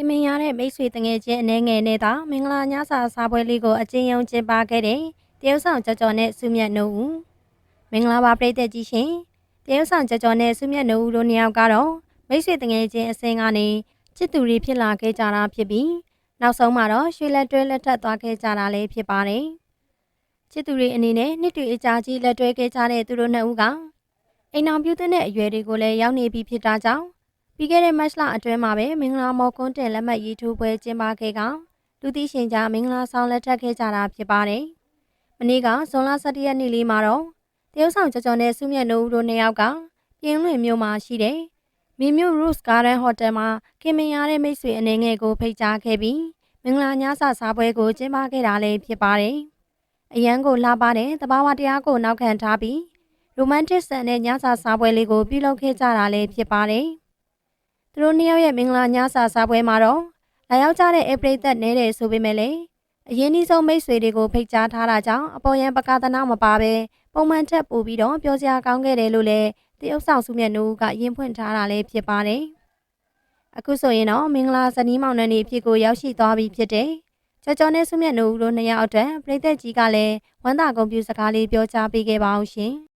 ခင်မင်ရတဲ့မိတ်ဆွေတငယ်ချင်းအနေငယ်နဲ့သာမင်္ဂလာညစာစားပွဲလေးကိုအကျဉ်းယုံကျင်းပခဲ့တဲ့တရုတ်ဆောင်ကြော်ကြော်နဲ့စုမြတ်နှုတ်ဦးမင်္ဂလာပါပရိသတ်ကြီးရှင်တရုတ်ဆောင်ကြော်ကြော်နဲ့စုမြတ်နှုတ်ဦးတို့နှစ်ယောက်ကတော့မိတ်ဆွေတငယ်ချင်းအစင်းကနေချစ်သူတွေဖြစ်လာခဲ့ကြတာဖြစ်ပြီးနောက်ဆုံးမှာတော့ရွှေလက်တွဲလက်ထပ်သွားခဲ့ကြတာလည်းဖြစ်ပါတယ်ချစ်သူတွေအနေနဲ့နှစ်တွေအကြာကြီးလက်တွဲခဲ့ကြတဲ့သူတို့နှစ်ဦးကအိမ်အောင်ပြုတဲ့အရွယ်တွေကိုလည်းရောက်နေပြီဖြစ်တာကြောင့် ပြီးခဲ့တဲ့မတ်လအတွင်းမှာပဲမင်္ဂလာမော်ကွန်းတင်လက်မှတ်ရေးထိုးပွဲကျင်းပခဲ့ကလူသိရှင်ကြားမင်္ဂလာဆောင်လက်ထပ်ခဲ့ကြတာဖြစ်ပါတယ်။မနေ့ကဇွန်လ17ရက်နေ့လေးမှာတော့တရုတ်ဆောင်ကြော်ကြော်နဲ့စုမြတ်နိုးဦးတို့နှစ်ယောက်ကပြင်းလွင်မြို့မှာရှိတဲ့မင်းမြို့ Rose Garden Hotel မှာခင်မင်ရတဲ့မိတ်ဆွေအနေငယ်ကိုဖိတ်ကြားခဲ့ပြီးမင်္ဂလာညစာစားပွဲကိုကျင်းပခဲ့တာလည်းဖြစ်ပါတယ်။အရန်ကိုလှပတဲ့တဘာဝတရားကိုနောက်ခံထားပြီးရိုမန်တစ်ဆန်တဲ့ညစာစားပွဲလေးကိုပြုလုပ်ခဲ့ကြတာလည်းဖြစ်ပါတယ်။ သူတို့နှစ်ယောက်ရဲ့မင်္ဂလာညစာစားပွဲမှာတော့လာရောက်ကြတဲ့ဧပရိသတ်နဲတယ်ဆိုပေမဲ့လည်းအရင်နှီးဆုံးမိတ်ဆွေတွေကိုဖိတ်ကြားထားတာကြောင့်အပေါ်ယံပကာသနာမပါပဲပုံမှန်ထက်ပိုပြီးတော့ပြောစရာကောင်းခဲ့တယ်လို့လည်းတရုတ်ဆောင်စုမြတ်နိုးကရင်ဖွင့်ထားတာလည်းဖြစ်ပါတယ်။အခုဆိုရင်တော့မင်္ဂလာဇနီးမောင်နှံတွေဖြစ်ကိုရောက်ရှိသွားပြီဖြစ်တဲ့ကြော်ကြော်နဲ့စုမြတ်နိုးတို့နှစ်ယောက်အတွက်ပရိသတ်ကြီးကလည်းဝမ်းသာဂုဏ်ပြုစကားလေးပြောကြားပေးခဲ့ပါအောင်ရှင်။